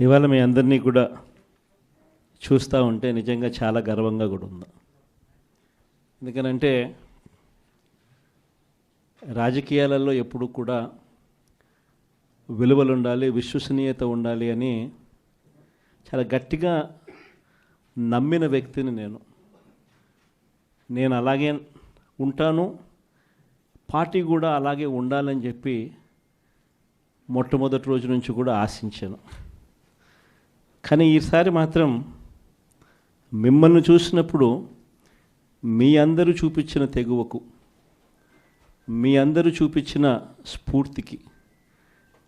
ఇవాళ మీ అందరినీ కూడా చూస్తూ ఉంటే నిజంగా చాలా గర్వంగా కూడా ఉంది. ఎందుకనంటే రాజకీయాలలో ఎప్పుడు కూడా విలువలు ఉండాలి విశ్వసనీయత ఉండాలి అని చాలా గట్టిగా నమ్మిన వ్యక్తిని నేను. నేను అలాగే ఉంటాను పార్టీ కూడా అలాగే ఉండాలని చెప్పి మొట్టమొదటి రోజు నుంచి కూడా ఆశించాను. కానీ ఈసారి మాత్రం మిమ్మల్ని చూసినప్పుడు మీ అందరూ చూపించిన తెగువకు మీ అందరూ చూపించిన స్ఫూర్తికి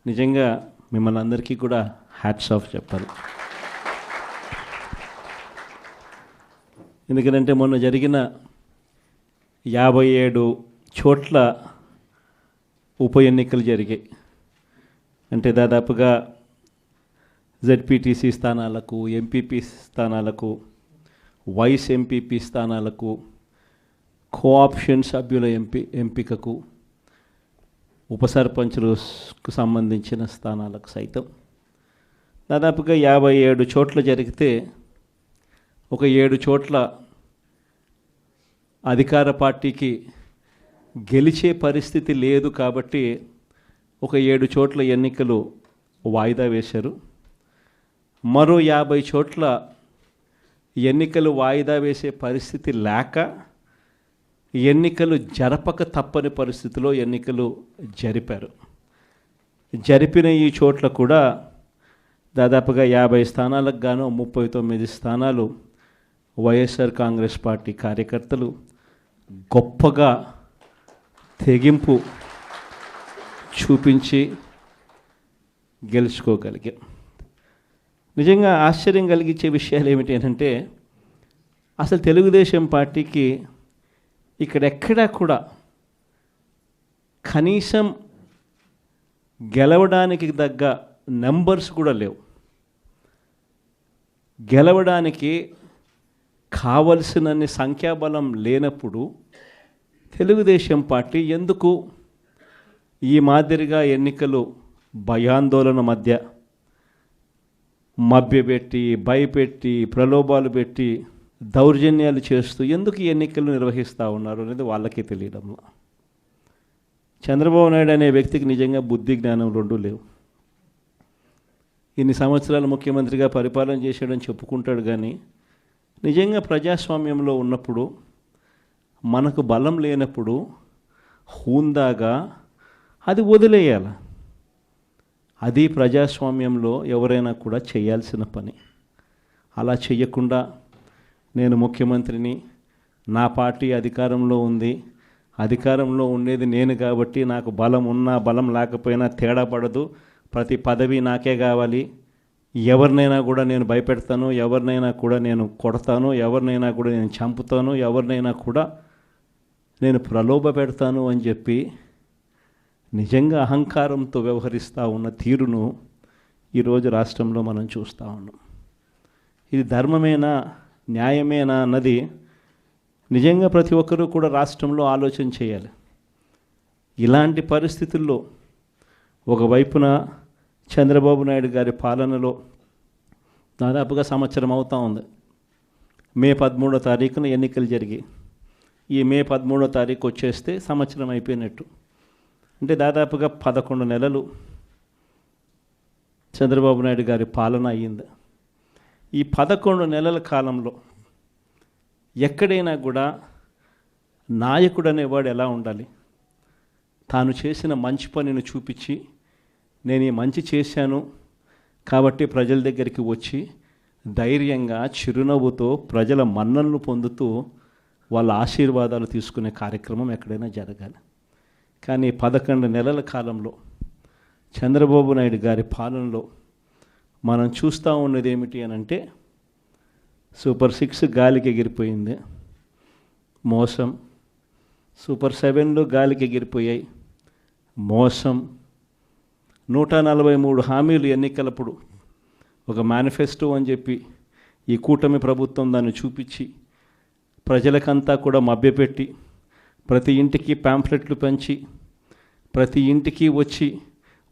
నిజంగా మిమ్మల్ని అందరికీ కూడా హ్యాట్స్ ఆఫ్ చెప్పాలి. ఎందుకంటే మొన్న జరిగిన యాభై ఏడు చోట్ల ఉప ఎన్నికలు జరిగాయి. అంటే దాదాపుగా జెడ్పీటీసీ స్థానాలకు ఎంపీపీ స్థానాలకు వైస్ ఎంపీపీ స్థానాలకు కోఆప్షన్ సభ్యుల ఎంపీ ఎంపికకు ఉప సర్పంచులకు సంబంధించిన స్థానాలకు సైతం. దాదాపుగా యాభై ఏడు చోట్ల జరిగితే ఒక ఏడు చోట్ల అధికార పార్టీకి గెలిచే పరిస్థితి లేదు కాబట్టి ఒక ఏడు చోట్ల ఎన్నికలు వాయిదా వేశారు. మరో యాభై చోట్ల ఎన్నికలు వాయిదా వేసే పరిస్థితి లేక ఎన్నికలు జరపక తప్పని పరిస్థితిలో ఎన్నికలు జరిపారు. జరిపిన ఈ చోట్ల కూడా దాదాపుగా యాభై స్థానాలకు గాను ముప్పై తొమ్మిది స్థానాలు వైఎస్ఆర్ కాంగ్రెస్ పార్టీ కార్యకర్తలు గొప్పగా తెగింపు చూపించి గెలుచుకోగలిగాం నిజంగా ఆశ్చర్యం కలిగించే విషయాలు ఏమిటి అంటే అసలు తెలుగుదేశం పార్టీకి ఇక్కడెక్కడా కూడా కనీసం గెలవడానికి తగ్గ నెంబర్స్ కూడా లేవు. గెలవడానికి కావలసినన్ని సంఖ్యాబలం లేనప్పుడు తెలుగుదేశం పార్టీ ఎందుకు ఈ మాదిరిగా ఎన్నికలు భయాందోళన మధ్య మభ్యపెట్టి భయపెట్టి ప్రలోభాలు పెట్టి దౌర్జన్యాలు చేస్తూ ఎందుకు ఈ ఎన్నికలు నిర్వహిస్తూ ఉన్నారు అనేది వాళ్ళకే తెలియడంలో చంద్రబాబు నాయుడు అనే వ్యక్తికి నిజంగా బుద్ధి జ్ఞానం రెండు లేవు. ఇన్ని సంవత్సరాలు ముఖ్యమంత్రిగా పరిపాలన చేశాడని చెప్పుకుంటాడు కానీ నిజంగా ప్రజాస్వామ్యంలో ఉన్నప్పుడు మనకు బలం లేనప్పుడు హూందాగా అది వదిలేయాలి. అది ప్రజాస్వామ్యంలో ఎవరైనా కూడా చేయాల్సిన పని. అలా చేయకుండా నేను ముఖ్యమంత్రిని నా పార్టీ అధికారంలో ఉంది. అధికారంలో ఉండేది నేను కాబట్టి నాకు బలం ఉన్నా బలం లేకపోయినా తేడా పడదు. ప్రతి పదవి నాకే కావాలి. ఎవరినైనా కూడా నేను భయపెడతాను. ఎవరినైనా కూడా నేను కొడతాను. ఎవరినైనా కూడా నేను చంపుతాను. ఎవరినైనా కూడా నేను ప్రలోభ పెడతాను అని చెప్పి నిజంగా అహంకారంతో వ్యవహరిస్తూ ఉన్న తీరును ఈరోజు రాష్ట్రంలో మనం చూస్తూ ఉన్నాం. ఇది ధర్మమేనా న్యాయమేనా అన్నది నిజంగా ప్రతి ఒక్కరూ కూడా రాష్ట్రంలో ఆలోచన చేయాలి. ఇలాంటి పరిస్థితుల్లో ఒకవైపున చంద్రబాబు నాయుడు గారి పాలనలో దాదాపుగా సంవత్సరం అవుతా ఉంది. మే పదమూడో తారీఖున ఎన్నికలు జరిగాయి ఈ మే పదమూడో తారీఖు వచ్చేస్తే సంవత్సరం అయిపోయినట్టు. అంటే దాదాపుగా పదకొండు నెలలు చంద్రబాబు నాయుడు గారి పాలన అయ్యింది. ఈ పదకొండు నెలల కాలంలో ఎక్కడైనా కూడా నాయకుడు అనేవాడు ఎలా ఉండాలి? తాను చేసిన మంచి పనిని చూపించి నేను ఈ మంచి చేశాను కాబట్టి ప్రజల దగ్గరికి వచ్చి ధైర్యంగా చిరునవ్వుతో ప్రజల మన్నలను పొందుతూ వాళ్ళ ఆశీర్వాదాలు తీసుకునే కార్యక్రమం ఎక్కడైనా జరగాలి. కానీ పదకొండు నెలల కాలంలో చంద్రబాబు నాయుడు గారి పాలనలో మనం చూస్తూ ఉన్నది ఏమిటి అని అంటే సూపర్ సిక్స్ గాలికి ఎగిరిపోయింది. మోసం. సూపర్ సెవెన్లు గాలికి ఎగిరిపోయాయి. మోసం. నూట నలభై మూడు హామీలు ఎన్నికలప్పుడు ఒక మేనిఫెస్టో అని చెప్పి ఈ కూటమి ప్రభుత్వం దాన్ని చూపించి ప్రజలకంతా కూడా మభ్యపెట్టి ప్రతి ఇంటికి ప్యాంఫ్లెట్లు పెంచి ప్రతి ఇంటికి వచ్చి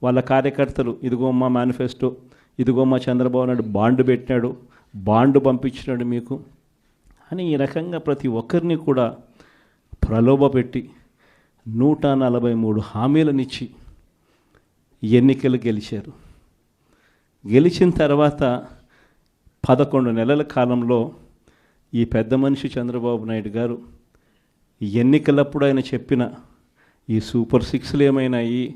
వాళ్ళ కార్యకర్తలు ఇదిగో మా మేనిఫెస్టో ఇదిగో మా చంద్రబాబు నాయుడు బాండ్ పెట్టినాడు బాండ్ పంపించినాడు మీకు అని ఈ రకంగా ప్రతి ఒక్కరిని కూడా ప్రలోభపెట్టి నూట నలభై మూడు హామీలనిచ్చి ఎన్నికలు గెలిచారు. గెలిచిన తర్వాత పదకొండు నెలల కాలంలో ఈ పెద్ద మనిషి చంద్రబాబు నాయుడు గారు ఎన్నికలప్పుడు ఆయన చెప్పిన ఈ సూపర్ సిక్స్లు ఏమైనాయి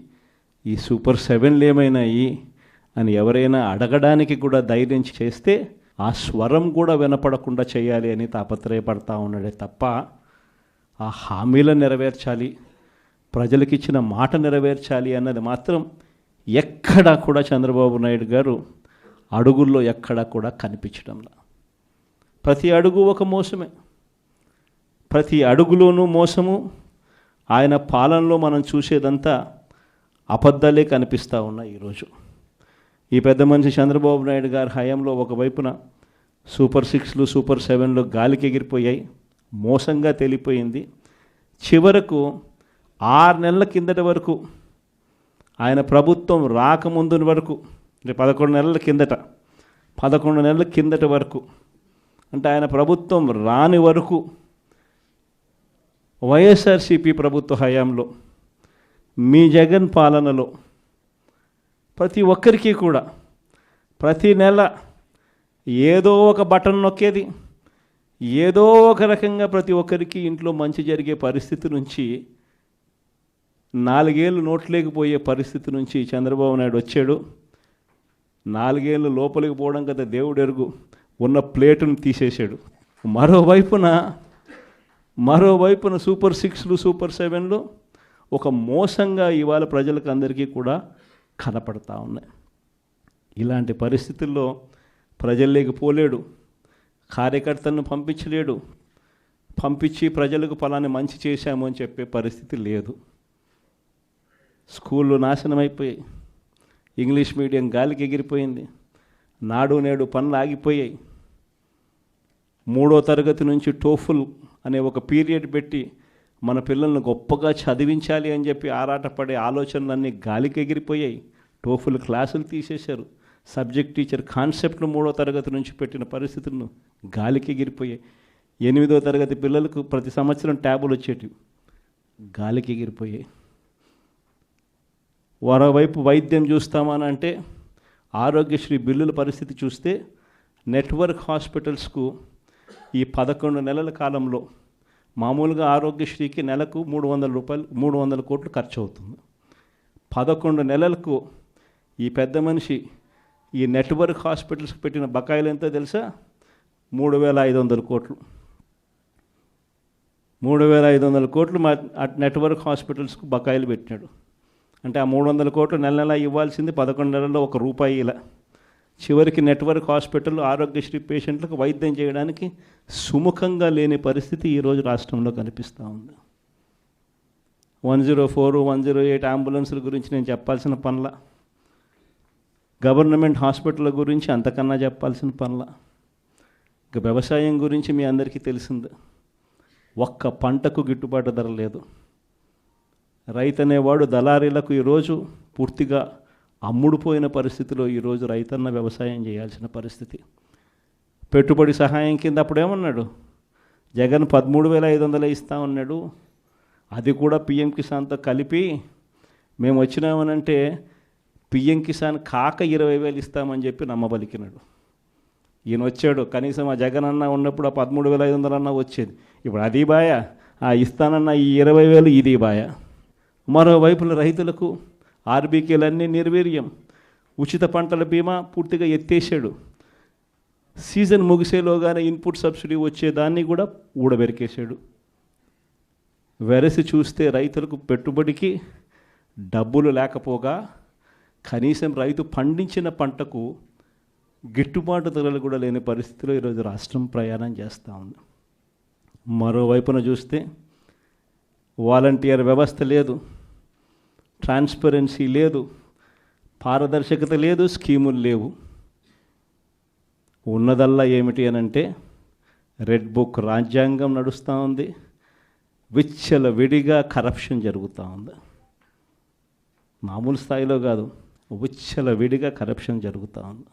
ఈ సూపర్ సెవెన్లు ఏమైనాయి అని ఎవరైనా అడగడానికి కూడా ధైర్యం చేస్తే ఆ స్వరం కూడా వినపడకుండా చేయాలి అని తాపత్రయపడతా ఉన్నాడే తప్ప ఆ హామీలను నెరవేర్చాలి ప్రజలకు ఇచ్చిన మాట నెరవేర్చాలి అన్నది మాత్రం ఎక్కడా కూడా చంద్రబాబు నాయుడు గారు అడుగుల్లో ఎక్కడా కూడా కనిపించడంలా. ప్రతి అడుగు ఒక మోసమే. ప్రతి అడుగులోనూ మోసము. ఆయన పాలనలో మనం చూసేదంతా అబద్ధాలే కనిపిస్తూ ఉన్నాయి ఈరోజు. ఈ పెద్ద మనిషి చంద్రబాబు నాయుడు గారి హయాంలో ఒకవైపున సూపర్ సిక్స్లు సూపర్ సెవెన్లు గాలికి ఎగిరిపోయాయి మోసంగా తేలిపోయింది. చివరకు ఆరు నెలల కిందటి వరకు ఆయన ప్రభుత్వం రాకముందు వరకు అంటే పదకొండు నెలల కిందట పదకొండు నెలల కిందట వరకు అంటే ఆయన ప్రభుత్వం రాని వరకు వైఎస్ఆర్సిపి ప్రభుత్వ హయాంలో మీ జగన్ పాలనలో ప్రతి ఒక్కరికి కూడా ప్రతి నెల ఏదో ఒక బటన్ నొక్కేది ఏదో ఒక రకంగా ప్రతి ఒక్కరికి ఇంట్లో మంచి జరిగే పరిస్థితి నుంచి నాలుగేళ్ళు నోట్లేకపోయే పరిస్థితి నుంచి చంద్రబాబు నాయుడు వచ్చాడు. నాలుగేళ్ళు లోపలికి పోవడం కదా దేవుడు ఎరుగు ఉన్న ప్లేటును తీసేశాడు. మరోవైపున మరోవైపున సూపర్ సిక్స్లు సూపర్ సెవెన్లు ఒక మోసంగా ఇవాళ ప్రజలకు అందరికీ కూడా కనపడతా ఉన్నాయి. ఇలాంటి పరిస్థితుల్లో ప్రజల్లోకి పోలేడు కార్యకర్తలను పంపించలేడు పంపించి ప్రజలకు ఫలాన్ని మంచి చేశాము అని చెప్పే పరిస్థితి లేదు. స్కూళ్ళు నాశనం అయిపోయాయి ఇంగ్లీష్ మీడియం గాలికి ఎగిరిపోయింది నాడు నేడు పనులు ఆగిపోయాయి. మూడో తరగతి నుంచి టోఫుల్ అనే ఒక పీరియడ్ పెట్టి మన పిల్లల్ని గొప్పగా చదివించాలి అని చెప్పి ఆరాటపడే ఆలోచనలన్నీ గాలికి ఎగిరిపోయాయి. టోఫుల్ క్లాసులు తీసేశారు. సబ్జెక్ట్ టీచర్ కాన్సెప్ట్ను మూడో తరగతి నుంచి పెట్టిన పరిస్థితులను గాలికి ఎగిరిపోయాయి. ఎనిమిదో తరగతి పిల్లలకు ప్రతి సంవత్సరం ట్యాబులు వచ్చేటివి. గాలికి ఎగిరిపోయాయి. మరోవైపు వైద్యం చూస్తామని అంటే ఆరోగ్యశ్రీ బిల్లుల పరిస్థితి చూస్తే నెట్వర్క్ హాస్పిటల్స్కు ఈ పదకొండు నెలల కాలంలో మామూలుగా ఆరోగ్యశ్రీకి నెలకు మూడు వందల రూపాయలు మూడు వందల కోట్లు ఖర్చు అవుతుంది పదకొండు నెలలకు ఈ పెద్ద మనిషి ఈ నెట్వర్క్ హాస్పిటల్స్కి పెట్టిన బకాయిలు ఎంతో తెలుసా? మూడు వేల ఐదు వందల కోట్లు. మూడు వేల ఐదు వందల కోట్లు మా నెట్వర్క్ హాస్పిటల్స్కు బకాయిలు పెట్టినాడు. అంటే ఆ మూడు వందల కోట్లు నెల నెల ఇవ్వాల్సింది పదకొండు నెలల్లో ఒక రూపాయి ఇలా. చివరికి నెట్వర్క్ హాస్పిటల్ ఆరోగ్యశ్రీ పేషెంట్లకు వైద్యం చేయడానికి సుముఖంగా లేని పరిస్థితి ఈరోజు రాష్ట్రంలో కనిపిస్తూ ఉంది. One zero four one zero eight అంబులెన్స్ల గురించి నేను చెప్పాల్సిన పనుల గవర్నమెంట్ హాస్పిటల్ గురించి అంతకన్నా చెప్పాల్సిన పనుల ఇక వ్యవసాయం గురించి మీ అందరికీ తెలిసింది. ఒక్క పంటకు గిట్టుబాటు ధర లేదు. రైతు అనేవాడు దళారీలకు ఈరోజు పూర్తిగా అమ్ముడుపోయిన పరిస్థితిలో ఈరోజు రైతన్న వ్యవసాయం చేయాల్సిన పరిస్థితి. పెట్టుబడి సహాయం కింద అప్పుడు ఏమన్నాడు జగన్ పదమూడు వేల ఐదు వందలు ఇస్తామన్నాడు అది కూడా పిఎం కిసాన్తో కలిపి మేము వచ్చినామనంటే పిఎం కిసాన్ కాక ఇరవై వేలు ఇస్తామని చెప్పి నమ్మబలికినాడు. ఈయన వచ్చాడు. కనీసం ఆ జగన్ అన్న ఉన్నప్పుడు ఆ పదమూడు వేల ఐదు వందలు అన్న వచ్చేది. ఇప్పుడు అది బాయ? ఆ ఇస్తానన్న ఈ ఇరవై వేలు ఇది బాయ? మరోవైపున రైతులకు ఆర్బీకేలన్నీ నిర్వీర్యం. ఉచిత పంటల బీమా పూర్తిగా ఎత్తేసాడు సీజన్ ముగిసేలోగానే ఇన్పుట్ సబ్సిడీ వచ్చేదాన్ని కూడా ఊడబెరికేశాడు. వెరసి చూస్తే రైతులకు పెట్టుబడికి డబ్బులు లేకపోగా కనీసం రైతు పండించిన పంటకు గిట్టుబాటు ధరలు కూడా లేని పరిస్థితిలో ఈరోజు రాష్ట్రం ప్రయాణం చేస్తూ ఉంది. మరోవైపున చూస్తే వాలంటీర్ వ్యవస్థ లేదు. ట్రాన్స్పరెన్సీ లేదు పారదర్శకత లేదు స్కీములు లేవు. ఉన్నదల్లా ఏమిటి అని అంటే రెడ్ బుక్ రాజ్యాంగం నడుస్తూ ఉంది విచ్చల విడిగా కరప్షన్ జరుగుతూ ఉంది. మామూలు స్థాయిలో కాదు విచ్చల విడిగా కరప్షన్ జరుగుతూ ఉంది.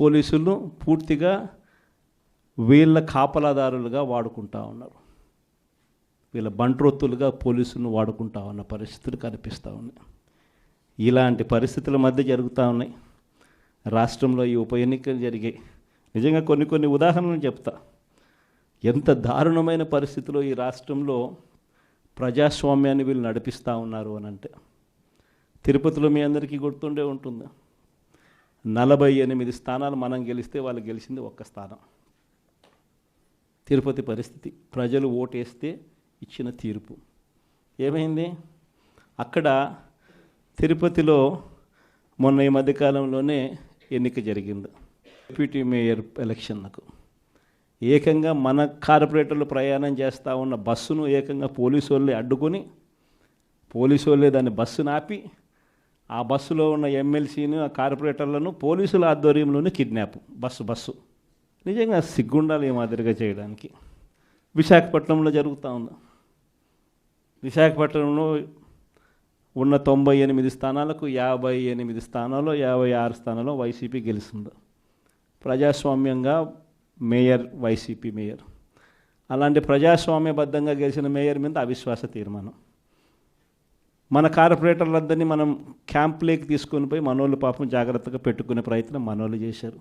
పోలీసులు పూర్తిగా వీళ్ళ కాపలాదారులుగా వాడుకుంటా ఉన్నారు. వీళ్ళ బంట్రొత్తులుగా పోలీసులను వాడుకుంటా ఉన్న పరిస్థితులు కనిపిస్తూ ఉన్నాయి. ఇలాంటి పరిస్థితుల మధ్య జరుగుతూ ఉన్నాయి. రాష్ట్రంలో ఈ ఉప ఎన్నికలు జరిగాయి నిజంగా కొన్ని కొన్ని ఉదాహరణలు చెప్తా. ఎంత దారుణమైన పరిస్థితిలో ఈ రాష్ట్రంలో ప్రజాస్వామ్యాన్ని వీళ్ళు నడిపిస్తూ ఉన్నారు అని అంటే తిరుపతిలో మీ అందరికీ గుర్తుండే ఉంటుంది. నలభై ఎనిమిది స్థానాలు మనం గెలిస్తే వాళ్ళు గెలిచింది ఒక్క స్థానం. తిరుపతి పరిస్థితి ప్రజలు ఓటేస్తే ఇచ్చిన తీర్పు. ఏమైంది? అక్కడ తిరుపతిలో మొన్న ఈ మధ్యకాలంలోనే ఎన్నిక జరిగింది. డిప్యూటీ మేయర్ ఎలక్షన్లకు. ఏకంగా మన కార్పొరేటర్లు ప్రయాణం చేస్తూ ఉన్న బస్సును ఏకంగా పోలీసు వాళ్ళే అడ్డుకొని పోలీసు వాళ్ళే దాన్ని బస్సును ఆపి ఆ బస్సులో ఉన్న ఎమ్మెల్సీని ఆ కార్పొరేటర్లను పోలీసుల ఆధ్వర్యంలోనే కిడ్నాప్. Bus bus. నిజంగా సిగ్గుండాలి ఈ మాదిరిగా చేయడానికి. విశాఖపట్నంలో జరుగుతూ ఉంది. విశాఖపట్నంలో ఉన్న తొంభై ఎనిమిది స్థానాలకు యాభై ఎనిమిది స్థానాల్లో యాభై ఆరు స్థానాల్లో వైసీపీ గెలిచింది ప్రజాస్వామ్యంగా మేయర్ వైసీపీ మేయర్. అలాంటి ప్రజాస్వామ్యబద్ధంగా గెలిచిన మేయర్ మీద అవిశ్వాస తీర్మానం. మన కార్పొరేటర్లందరినీ మనం క్యాంపులేకి తీసుకొని పోయి మనోళ్ళు పాపం జాగ్రత్తగా పెట్టుకునే ప్రయత్నం మనోళ్ళు చేశారు.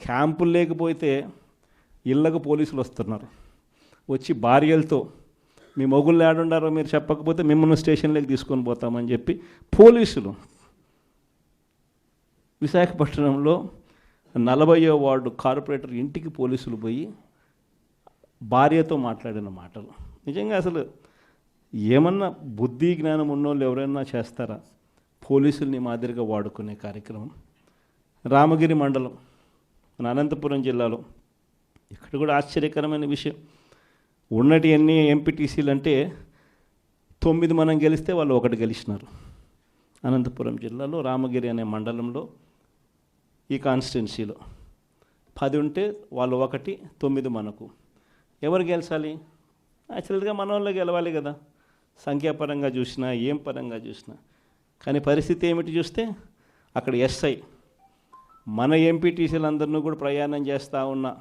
క్యాంపులు లేకపోతే ఇళ్ళకు పోలీసులు వస్తున్నారు. వచ్చి భార్యలతో మీ మొగుళ్ళు ఏడుండారో మీరు చెప్పకపోతే మిమ్మల్ని స్టేషన్లోకి తీసుకొని పోతామని చెప్పి పోలీసులు విశాఖపట్నంలో నలభయో వార్డు కార్పొరేటర్ ఇంటికి పోలీసులు పోయి భార్యతో మాట్లాడిన మాటలు. నిజంగా అసలు ఏమన్నా బుద్ధి జ్ఞానం ఉన్నోళ్ళు ఎవరైనా చేస్తారా? పోలీసుల్ని మాదిరిగా వాడుకునే కార్యక్రమం. రామగిరి మండలం మన అనంతపురం జిల్లాలో. ఇక్కడ కూడా ఆశ్చర్యకరమైన విషయం. ఉన్నటి ఎన్ని ఎంపీటీసీలు అంటే తొమ్మిది మనం గెలిస్తే వాళ్ళు ఒకటి గెలిచినారు. అనంతపురం జిల్లాలో రామగిరి అనే మండలంలో ఈ కాన్స్టిట్యున్సీలో. పది ఉంటే వాళ్ళు ఒకటి తొమ్మిది మనకు. ఎవరు గెలిచాలి? యాక్చువల్గా మన వాళ్ళు గెలవాలి కదా. సంఖ్యాపరంగా చూసినా ఏం పరంగా చూసినా. కానీ పరిస్థితి ఏమిటి చూస్తే అక్కడ ఎస్ఐ మన ఎంపీటీసీలందరినీ కూడా ప్రయాణం చేస్తూ ఉన్న.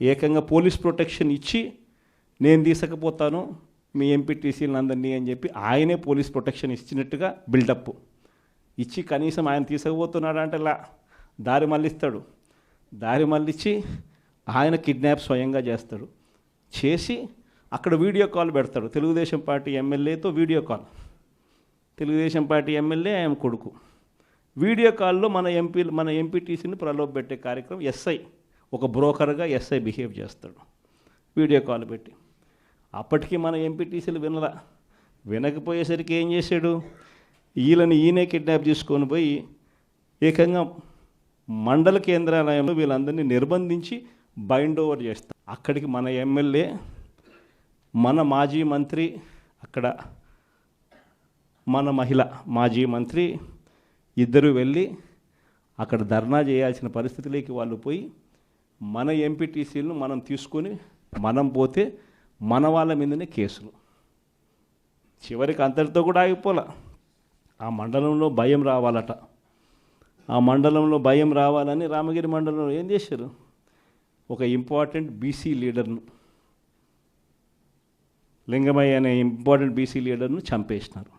ఏకంగా పోలీస్ ప్రొటెక్షన్ ఇచ్చి నేను తీసుకపోతాను మీ ఎంపీటీసీలను అందరినీ అని చెప్పి ఆయనే పోలీస్ ప్రొటెక్షన్ ఇచ్చినట్టుగా బిల్డప్. ఇచ్చి కనీసం ఆయన తీసుకుపోతున్నాడు అంటే లా దారి మళ్ళిస్తాడు. దారి మళ్ళించి ఆయన కిడ్నాప్ స్వయంగా చేస్తాడు. చేసి అక్కడ వీడియో కాల్ పెడతాడు. Telugu Desam party ఎమ్మెల్యేతో video call. Telugu Desam party MLA ఆయన కొడుకు. వీడియో కాల్లో మన ఎంపీ మన ఎంపీటీసీని ప్రలోభ పెట్టే కార్యక్రమం ఎస్ఐ ఒక బ్రోకర్గా ఎస్ఐ బిహేవ్ చేస్తాడు. వీడియో కాల్ పెట్టి. అప్పటికి మన ఎంపీటీసీలు వినలా. వినకపోయేసరికి ఏం చేశాడు? వీళ్ళని ఈయనే కిడ్నాప్ తీసుకొని పోయి ఏకంగా మండల కేంద్రాలయంలో వీళ్ళందరినీ నిర్బంధించి బైండ్ ఓవర్ చేస్తారు అక్కడికి మన ఎమ్మెల్యే మన మాజీ మంత్రి అక్కడ మన మహిళ మాజీ మంత్రి ఇద్దరు వెళ్ళి అక్కడ ధర్నా చేయాల్సిన పరిస్థితిలోకి వాళ్ళు పోయి మన ఎంపీటీసీలను మనం తీసుకొని మనం పోతే మన వాళ్ళ మీదనే కేసులు. చివరికి అంతటితో కూడా ఆగిపోలే. ఆ మండలంలో భయం రావాలట. ఆ మండలంలో భయం రావాలని రామగిరి మండలంలో ఏం చేశారు? ఒక ఇంపార్టెంట్ బీసీ లీడర్ను లింగమయ్య అనే ఇంపార్టెంట్ బీసీ లీడర్ను చంపేసినారు.